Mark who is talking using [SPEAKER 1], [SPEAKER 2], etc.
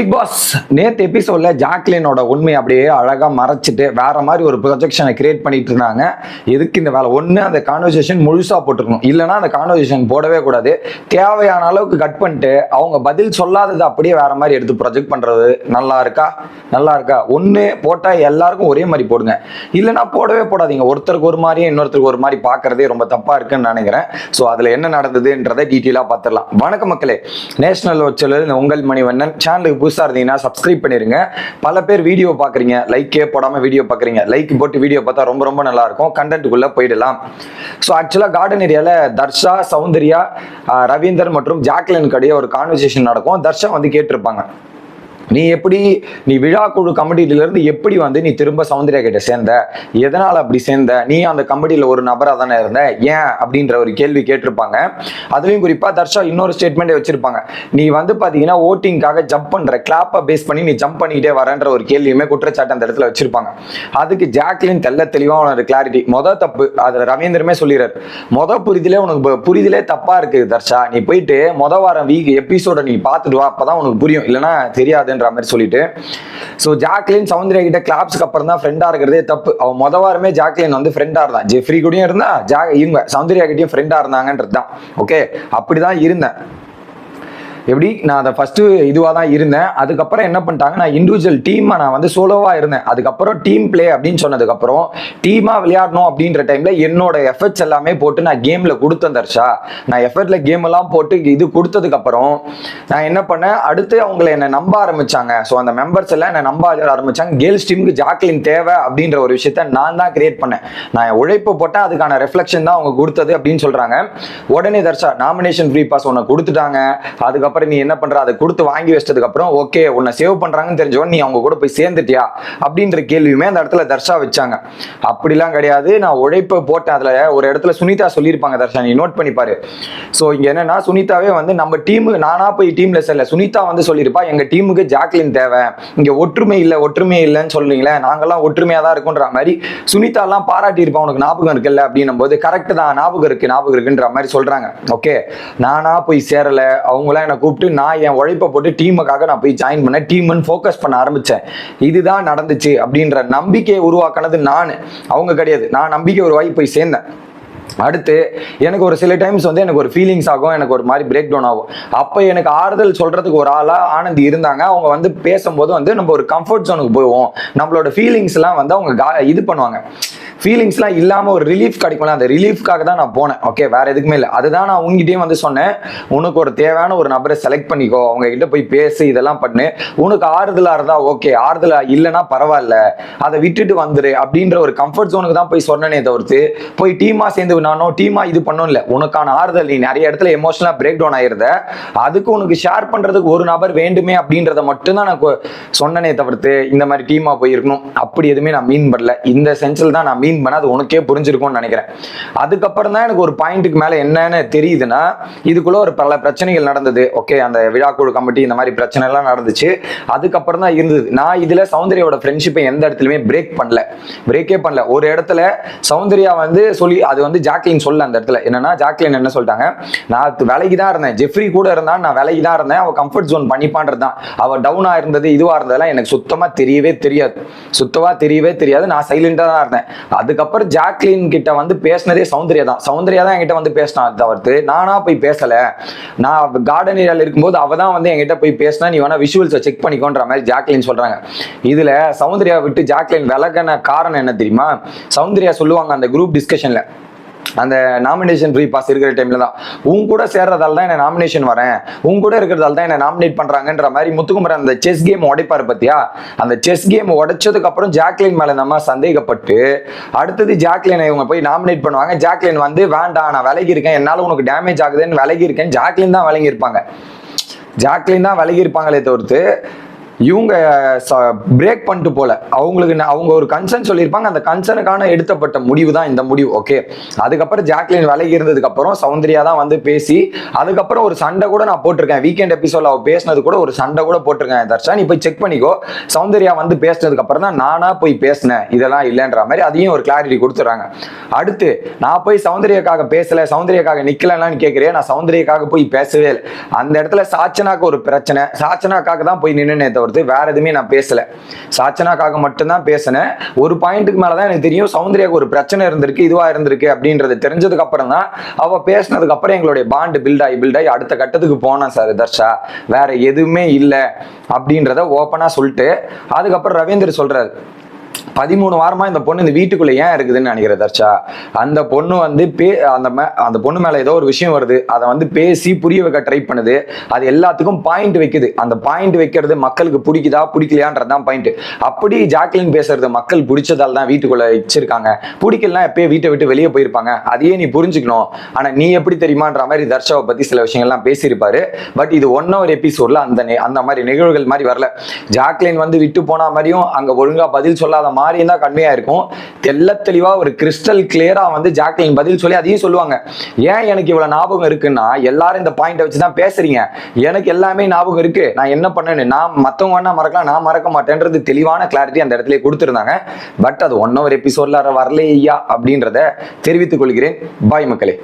[SPEAKER 1] Big pass நேத்து எபிசோட்ல ஜாக்லினோட உண்மை அப்படியே அழகா மறைச்சிட்டு வேற மாதிரி ஒரு ப்ரொஜெக்ஷனை கிரியேட் பண்ணிட்டு இருந்தாங்க. எதுக்கு இந்த வேலை? ஒன்று அந்த கான்வர்சேஷன் முழுசா போட்டுருக்கணும் இல்லைன்னா அந்த கான்வர்சேஷன் போடவே கூடாது. தேவையான அளவுக்கு கட் பண்ணிட்டு அவங்க பதில் சொல்லாததை அப்படியே வேற மாதிரி எடுத்து ப்ரொஜெக்ட் பண்றது நல்லா இருக்கா? நல்லா இருக்கா? ஒன்று போட்டா எல்லாருக்கும் ஒரே மாதிரி போடுங்க. இல்லைன்னா போடவே போடாதீங்க. ஒருத்தருக்கு ஒரு மாதிரியும் இன்னொருத்தருக்கு ஒரு மாதிரி பார்க்குறதே ரொம்ப தப்பா இருக்குன்னு நினைக்கிறேன். ஸோ அதுல என்ன நடந்ததுன்றதை டீட்டெயிலாக பார்த்துடலாம். வணக்கம் மக்களே. நேஷனல் வச்சல உங்கள் மணிவண்ணன். சேனலுக்கு புதுசாக இருந்தீங்கன்னா சப்ஸ்கிரைப் பண்ணிருங்க. பல பேர் வீடியோ பார்க்குறீங்க லைக்கே போடாமல் வீடியோ பார்க்குறீங்க லைக் போட்டு வீடியோ பார்த்தா ரொம்ப ரொம்ப நல்லா இருக்கும். கண்டென்ட்டுக்குள்ளே போயிடலாம். ஸோ ஆக்சுவலாக கார்டன் ஏரியாவில் தர்ஷா சௌந்தர்யா ஆஹ் ரவீந்தர் மற்றும் ஜாக்லின் கடையே ஒரு கான்வர்சேஷன் நடக்கும். தர்ஷா வந்து கேட்டிருப்பாங்க. நீ எப்படி நீ விழா குழு கமிட்டிலிருந்து எப்படி வந்து நீ திரும்ப சௌந்தர்யா கிட்ட சேர்ந்த? எதனால் அப்படி சேர்ந்த? நீ அந்த கமிட்டியில் ஒரு நபராக தானே இருந்த? ஏன்? அப்படின்ற ஒரு கேள்வி கேட்டிருப்பாங்க. அதுலேயும் குறிப்பாக தர்ஷா இன்னொரு ஸ்டேட்மெண்ட் வச்சிருப்பாங்க. நீ வந்து பார்த்தீங்கன்னா ஓட்டிங்காக ஜம்ப் பண்ணுற கிளாப்பை பேஸ் பண்ணி நீ ஜம்ப் பண்ணிக்கிட்டே வரன்ற ஒரு கேள்வியுமே குற்றச்சாட்டு அந்த இடத்துல வச்சிருப்பாங்க. அதுக்கு ஜாக்லின் தெல்ல தெளிவாக உனக்கு கிளாரிட்டி மொத தப்பு அதில் ரவீந்திரமே சொல்லிடுறாரு மொத புரிதலே உனக்கு புரிதலே தப்பாக இருக்குது தர்ஷா. நீ போயிட்டு மொத வாரம் வீக் எபிசோட நீ பார்த்துட்டு வா அப்பதான் உனக்கு புரியும். இல்லைன்னா தெரியாதுன்ற மாதிரி சொல்லிட்டு. ஸோ ஜாக்லின் சௌந்தர்யா கிட்ட கிளாப்ஸ்க்கு அப்புறம் தான் ஃப்ரெண்டா இருக்கிறதே தப்பு. அவன் மொத வாரமே ஜாக்லின் வந்து ஃப்ரெண்டாக இருந்தான். ஜெஃப்ரி கூடயும் இருந்தா ஜா இவங்க சௌந்தர்யா கிட்டயும் ஃப்ரெண்டாக இருந்தாங்கன்றது தான் ஓகே அப்படிதான் இருந்தேன். எப்படி? நான் அதை ஃபர்ஸ்ட் இதுவாக தான் இருந்தேன். அதுக்கப்புறம் என்ன பண்ணிட்டாங்க? நான் இண்டிவிஜுவல் டீமாக நான் வந்து சோலோவாக இருந்தேன். அதுக்கப்புறம் டீம் ப்ளே அப்படின்னு சொன்னதுக்கப்புறம் டீமாக விளையாடணும் அப்படின்ற டைமில் என்னோட எஃபர்ட்ஸ் எல்லாமே போட்டு நான் கேமில் கொடுத்தேன் தர்ஷா. நான் எஃபர்ட்ல கேம் எல்லாம் போட்டு இது கொடுத்ததுக்கப்புறம் நான் என்ன பண்ணேன்? அடுத்து அவங்கள என்னை நம்ப ஆரம்பிச்சாங்க. ஸோ அந்த மெம்பர்ஸ் எல்லாம் என்னை நம்ப ஆரம்பிச்சாங்க. கேர்ள்ஸ் டீமுக்கு ஜாக்லின் தேவை அப்படின்ற ஒரு விஷயத்த நான் தான் கிரியேட் பண்ணேன். நான் உழைப்பு போட்டேன். அதுக்கான ரெஃப்ளெக்ஷன் தான் அவங்க கொடுத்தது அப்படின்னு சொல்றாங்க. உடனே தர்ஷா நாமினேஷன் ஃப்ரீ பாஸ் ஒன்று கொடுத்துட்டாங்க. அதுக்கப்புறம் நீ என்ன பண்ற? அதை கொடுத்து வாங்கி வச்சதுக்கு அப்புறம் ஓகே உன்னை சேவ் பண்றாங்கன்னு தெரிஞ்சவன் நீ அவங்க கூட போய் சேர்ந்துட்டியா? அப்படின்ற கேள்வியுமே அந்த இடத்துல தர்ஷா வச்சாங்க. அப்படிலாம் கிடையாது. நான் உழைப்பை போட்டேன். அதுல ஒரு இடத்துல சுனிதா சொல்லியிருப்பாங்க தர்ஷா நீ நோட் பண்ணி பாரு. ஸோ இங்க என்னன்னா சுனிதாவே வந்து நம்ம டீமு நானா போய் டீம்ல செல்ல சுனிதா வந்து சொல்லியிருப்பா எங்க டீமுக்கு ஜாக்லின் தேவை. இங்க ஒற்றுமை இல்லை ஒற்றுமை இல்லைன்னு சொல்றீங்களே நாங்கெல்லாம் ஒற்றுமையா தான் இருக்குன்ற மாதிரி சுனிதா எல்லாம் பாராட்டி இருப்பா உனக்கு ஞாபகம் இருக்குல்ல? அப்படின்னும் போது கரெக்ட் தான். ஞாபகம் இருக்கு ஞாபகம் இருக்குன்ற மாதிரி சொல்றாங்க. ஓகே நானா போய் சேரல. அவங்களாம் என்னை கூப்பிட்டு நான் என் உழைப்பை போட்டு டீமுக்காக நான் போய் ஜாயின் பண்ணேன். டீம்னு ஃபோக்கஸ் பண்ண ஆரம்பித்தேன் இதுதான் நடந்துச்சு அப்படின்ற நம்பிக்கையை உருவாக்குனது நான். அவங்க கிடையாது. நான் நம்பிக்கை உருவாகி போய் சேர்ந்தேன். அடுத்து எனக்கு ஒரு சில டைம்ஸ் வந்து எனக்கு ஒரு ஃபீலிங்ஸ் ஆகும். எனக்கு ஒரு மாதிரி பிரேக் டவுன் ஆகும். அப்போ எனக்கு ஆறுதல் சொல்கிறதுக்கு ஒரு ஆளாக ஆனந்தி இருந்தாங்க. அவங்க வந்து பேசும்போது வந்து நம்ம ஒரு கம்ஃபர்ட் ஜோனுக்கு போவோம். நம்மளோட ஃபீலிங்ஸ்லாம் வந்து அவங்க கா- இது பண்ணுவாங்க. ஃபீலிங்ஸ்லாம் இல்லாமல் ஒரு ரிலீஃப் கிடைக்கும்ல அந்த ரிலீஃப்காக தான் நான் போனேன். ஓகே வேற எதுக்குமே இல்லை. அதுதான் நான் உங்ககிட்டயும் வந்து சொன்னேன். உனக்கு ஒரு தேவையான ஒரு நபரை செலக்ட் பண்ணிக்கோ. அவங்க கிட்ட போய் பேசு இதெல்லாம் பண்ணு. உனக்கு ஆறுதலாக இருந்தால் ஓகே ஆறுதலா இல்லைன்னா பரவாயில்ல. அதை விட்டுட்டு வந்துரு அப்படின்ற ஒரு கம்ஃபர்ட் ஜோனுக்கு தான் போய் சொன்னனே தவிர்த்து போய் டீமா சேர்ந்து நானோ டீமா இது பண்ணும் இல்லை. உனக்கான ஆறுதல் நீ நிறைய இடத்துல எமோஷனலாக பிரேக் டவுன் ஆயிருந்த. அதுக்கு உனக்கு ஷேர் பண்றதுக்கு ஒரு நபர் வேண்டுமே அப்படின்றத மட்டும் தான் நான் கொ- சொன்னனே தவிர்த்து இந்த மாதிரி டீமா போயிருக்கணும். அப்படி எதுவுமே நான் மீன் பண்ணல. இந்த சென்சில் தான் நான் மீன் பண்ண அது உனக்கே புரிஞ்சிருக்கும்னு நினைக்கிறேன். அதுக்கப்புறம் தான் எனக்கு ஒரு பாயிண்ட்டுக்கு மேல என்னன்னு தெரியுதுன்னா இதுக்குள்ள ஒரு பல பிரச்சனைகள் நடந்தது. ஓகே அந்த விழாக்குழு கமிட்டி இந்த மாதிரி பிரச்சனை எல்லாம் நடந்துச்சு. அதுக்கப்புறம் தான் இருந்தது. நான் இதுல சௌந்தர்யாவோட ஃப்ரெண்ட்ஷிப்பை எந்த இடத்துலயுமே பிரேக் பண்ணல. பிரேக்கே பண்ணல. ஒரு இடத்துல சௌந்தர்யா வந்து சொல்லி அது வந்து ஜாக்லின் சொல்ல அந்த இடத்துல. என்னன்னா ஜாக்லின் என்ன சொல்லிட்டாங்க? நான் விலகி தான் இருந்தேன். ஜெஃப்ரி கூட இருந்தான் நான் விலைக்கு தான் இருந்தேன். அவள் கம்ஃபர்ட் ஜோன் பண்ணிப்பான்றது தான். அவள் டவுனா இருந்தது இதுவா இருந்ததெல்லாம் எனக்கு சுத்தமா தெரியவே தெரியாது. சுத்தமா தெரியவே தெரியாது. நான் சைலண்டா தான் இருந்தேன். அதுக்கப்புறம் ஜாக்லின் கிட்ட வந்து பேசினதே சௌந்தர்யா தான். சௌந்தர்யா தான் என்கிட்ட வந்து பேசினா தவிர்த்து நானா போய் பேசல. நான் கார்டன் ஏரியால இருக்கும்போது அவ தான் வந்து என்கிட்ட போய் பேசினா நீ வேணா விஷுவல்ஸை செக் பண்ணிக்கோன்ற மாதிரி ஜாக்லின் சொல்றாங்க. இதுல சௌந்தர்யா விட்டு ஜாக்லின் விலகன காரணம் என்ன தெரியுமா? சௌந்தர்யா சொல்லுவாங்க அந்த குரூப் டிஸ்கஷன்ல அந்த நாமினேஷன் ஃப்ரீ பாஸ் இருக்கிற டைம்ல தான். உன் கூட சேர்றதால தான் என்ன நாமினேஷன் வரேன். உன் கூட இருக்கிறதால தான் என்ன நாமினேட் பண்றாங்கன்ற மாதிரி முத்துக்குமரன் அந்த செஸ் கேம் உடைப்பாரு பத்தியா? அந்த செஸ் கேம் உடைச்சதுக்கு அப்புறம் ஜாக்லின் மேல நம்ம சந்தேகப்பட்டு அடுத்தது ஜாக்லினை இவங்க போய் நாமினேட் பண்ணுவாங்க. ஜாக்லின் வந்து வேண்டாம் நான் விலகி இருக்கேன் என்னால உனக்கு டேமேஜ் ஆகுதுன்னு விலகி இருக்கேன் ஜாக்லின் தான் விலகி இருப்பாங்க ஜாக்லின் தான் விலகி இருப்பாங்களே தவிர்த்து இவங்க பிரேக் பண்ணிட்டு போல. அவங்களுக்கு அவங்க ஒரு கன்சர்ன் சொல்லியிருப்பாங்க. அந்த கன்சர்னுக்கான எடுத்தப்பட்ட முடிவு தான் இந்த முடிவு ஓகே அதுக்கப்புறம் ஜாக்லின் விலகி இருந்ததுக்கு அப்புறம் சௌந்தர்யா தான் வந்து பேசி அதுக்கப்புறம் ஒரு சண்டை கூட நான் போட்டிருக்கேன். வீக்கெண்ட் எபிசோட்ல அவள் பேசினது கூட ஒரு சண்டை கூட போட்டிருக்கேன் தர்ஷா. நீ போய் செக் பண்ணிக்கோ. சௌந்தர்யா வந்து பேசினதுக்கு அப்புறம் தான் நானா போய் பேசினேன். இதெல்லாம் இல்லைன்ற மாதிரி அதையும் ஒரு கிளாரிட்டி கொடுத்துறாங்க. அடுத்து நான் போய் சௌந்தர்யாக்காக பேசல சௌந்தர்யாக்காக நிக்கலன்னு கேட்கிறேன் நான் சௌந்தர்யாக்காக போய் பேசவே இல்லை. அந்த இடத்துல சாச்சனாக்கு ஒரு பிரச்சனை. சாச்சனாக்காக தான் போய் நின்னுனே பொறுத்து வேற எதுவுமே நான் பேசல. சாச்சனாக்காக மட்டும்தான் பேசினேன். ஒரு பாயிண்ட்டுக்கு மேலதான் எனக்கு தெரியும் சௌந்தர்யாக்கு ஒரு பிரச்சனை இருந்திருக்கு இதுவா இருந்திருக்கு அப்படின்றது தெரிஞ்சதுக்கு அப்புறம் தான் அவ பேசினதுக்கு அப்புறம் எங்களுடைய பாண்டு பில்ட் ஆகி பில்ட் ஆகி அடுத்த கட்டத்துக்கு போனேன் சார் தர்ஷா. வேற எதுவுமே இல்லை அப்படின்றத ஓப்பனா சொல்லிட்டு அதுக்கப்புறம் ரவீந்தர் சொல்றாரு பதிமூணு வாரமா இந்த பொண்ணு இந்த வீட்டுக்குள்ள ஏன் இருக்குதுன்னு நினைக்கிறேன் தர்ஷா? அந்த பொண்ணு வந்து பே அந்த மே- அந்த பொண்ணு மேல ஏதோ ஒரு விஷயம் வருது. அதை வந்து பேசி புரிய வைக்க ட்ரை பண்ணுது. அது எல்லாத்துக்கும் பாயிண்ட் வைக்குது. அந்த பாயிண்ட் வைக்கிறது மக்களுக்கு பிடிக்குதா பிடிக்கலையான்றதுதான் பாயிண்ட் அப்படி ஜாக்லின் பேசுறது மக்கள் பிடிச்சதால் தான் வீட்டுக்குள்ள வச்சிருக்காங்க. பிடிக்கலாம் எப்பயே வீட்டை விட்டு வெளியே போயிருப்பாங்க. அதையே நீ புரிஞ்சுக்கணும். ஆனா நீ எப்படி தெரியுமான்ற மாதிரி தர்ஷாவை பத்தி சில விஷயங்கள்லாம் பேசியிருப்பாரு. பட் இது ஒன் ஹவர் எபிசோட்ல அந்த நெ- அந்த மாதிரி நிகழ்வுகள் மாதிரி வரல. ஜாக்லின் வந்து விட்டு போன மாதிரியும் அங்க ஒழுங்கா பதில் சொல்லாத மாதிரியும் தான் கம்மியா இருக்கும். தெள்ள தெளிவா ஒரு கிறிஸ்டல் கிளியரா வந்து ஜாக்லின் பதில் சொல்லி அதையும் சொல்லுவாங்க. ஏன் எனக்கு இவ்வளவு ஞாபகம் இருக்குன்னா எல்லாரும் இந்த பாயிண்ட வச்சு தான் பேசுறீங்க. எனக்கு எல்லாமே ஞாபகம் இருக்கு. நான் என்ன பண்ணேன்னு நான் மத்தவங்க வேணா மறக்கலாம் நான் மறக்க மாட்டேன்றது தெளிவான கிளாரிட்டி அந்த இடத்துல கொடுத்துருந்தாங்க. பட் அது ஒன் ஹவர் எபிசோட்ல வரலையா அப்படின்றத தெரிவித்துக் கொள்கிறேன். பாய் மக்களே.